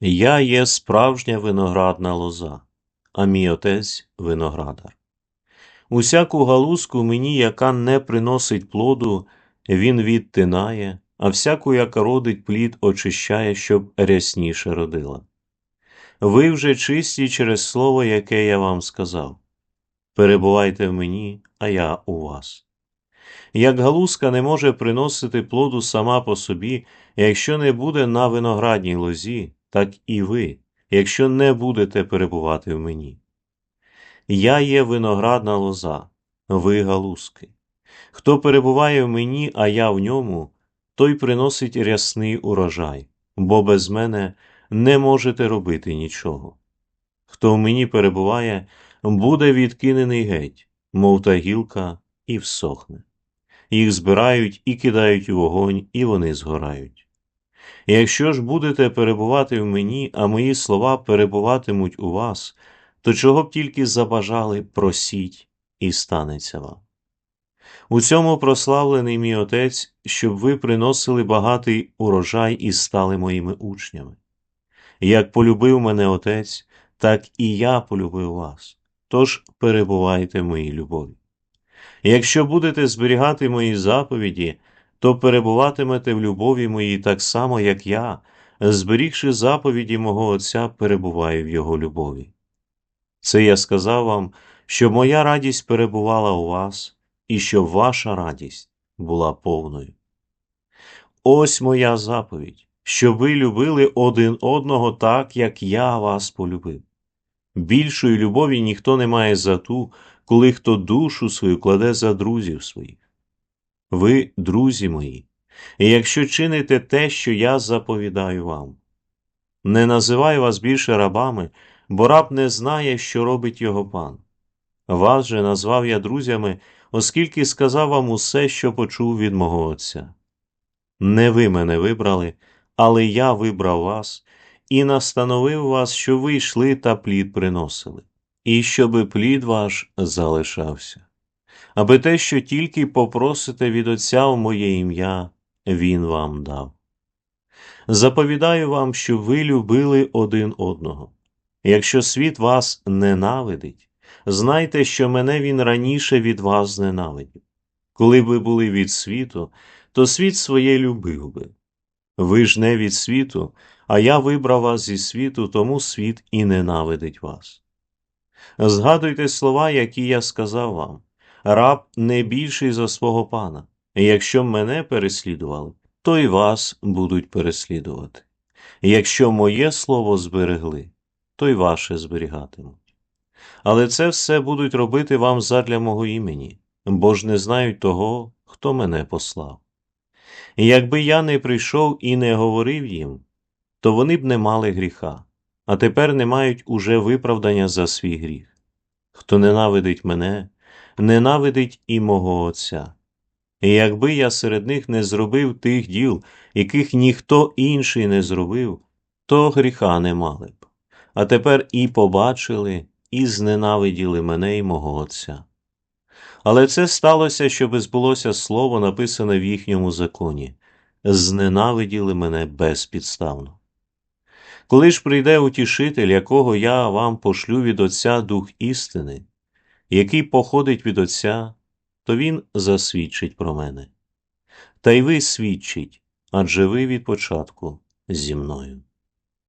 Я є справжня виноградна лоза, а мій отець виноградар. Усяку галузку мені, яка не приносить плоду, він відтинає, а всяку, яка родить плід, очищає, щоб рясніше родила. Ви вже чисті через слово, яке я вам сказав. Перебувайте в мені, а я у вас. Як галузка не може приносити плоду сама по собі, якщо не буде на виноградній лозі, так і ви, якщо не будете перебувати в мені. Я є виноградна лоза, ви галузки. Хто перебуває в мені, а я в ньому, той приносить рясний урожай, бо без мене не можете робити нічого. Хто в мені перебуває, буде відкинений геть, мов та гілка, і всохне. Їх збирають і кидають у вогонь, і вони згорають. Якщо ж будете перебувати в мені, а мої слова перебуватимуть у вас, то чого б тільки забажали, просіть, і станеться вам. У цьому прославлений мій Отець, щоб ви приносили багатий урожай і стали моїми учнями. Як полюбив мене Отець, так і я полюбив вас, тож перебувайте в моїй любові. Якщо будете зберігати мої заповіді, то перебуватимете в любові моїй так само, як я, зберігши заповіді мого Отця, перебуваю в Його любові. Це я сказав вам, щоб моя радість перебувала у вас, і щоб ваша радість була повною. Ось моя заповідь, щоб ви любили один одного так, як я вас полюбив. Більшої любові ніхто не має за ту, коли хто душу свою кладе за друзів своїх. Ви, друзі мої, якщо чините те, що я заповідаю вам, не називаю вас більше рабами, бо раб не знає, що робить його пан. Вас же назвав я друзями, оскільки сказав вам усе, що почув від мого Отця. Не ви мене вибрали, але я вибрав вас і настановив вас, що ви йшли та плід приносили, і щоби плід ваш залишався аби те, що тільки попросите від Отця в моє ім'я, Він вам дав. Заповідаю вам, що ви любили один одного. Якщо світ вас ненавидить, знайте, що мене він раніше від вас зненавидів. Коли б ви були від світу, то світ своє любив би. Ви ж не від світу, а я вибрав вас зі світу, тому світ і ненавидить вас. Згадуйте слова, які я сказав вам раб не більший за свого пана. Якщо мене переслідували, то й вас будуть переслідувати. Якщо моє слово зберегли, то й ваше зберігатимуть. Але це все будуть робити вам задля мого імені, бо ж не знають того, хто мене послав. Якби я не прийшов і не говорив їм, то вони б не мали гріха, а тепер не мають уже виправдання за свій гріх. Хто ненавидить мене, ненавидить і мого Отця. І якби я серед них не зробив тих діл, яких ніхто інший не зробив, то гріха не мали б. А тепер і побачили, і зненавиділи мене і мого Отця. Але це сталося, щоб збулося слово, написане в їхньому законі зненавиділи мене безпідставно. Коли ж прийде утішитель, якого я вам пошлю від Отця Дух істини, який походить від Отця, то Він засвідчить про мене. Та й ви свідчить, адже ви від початку зі мною.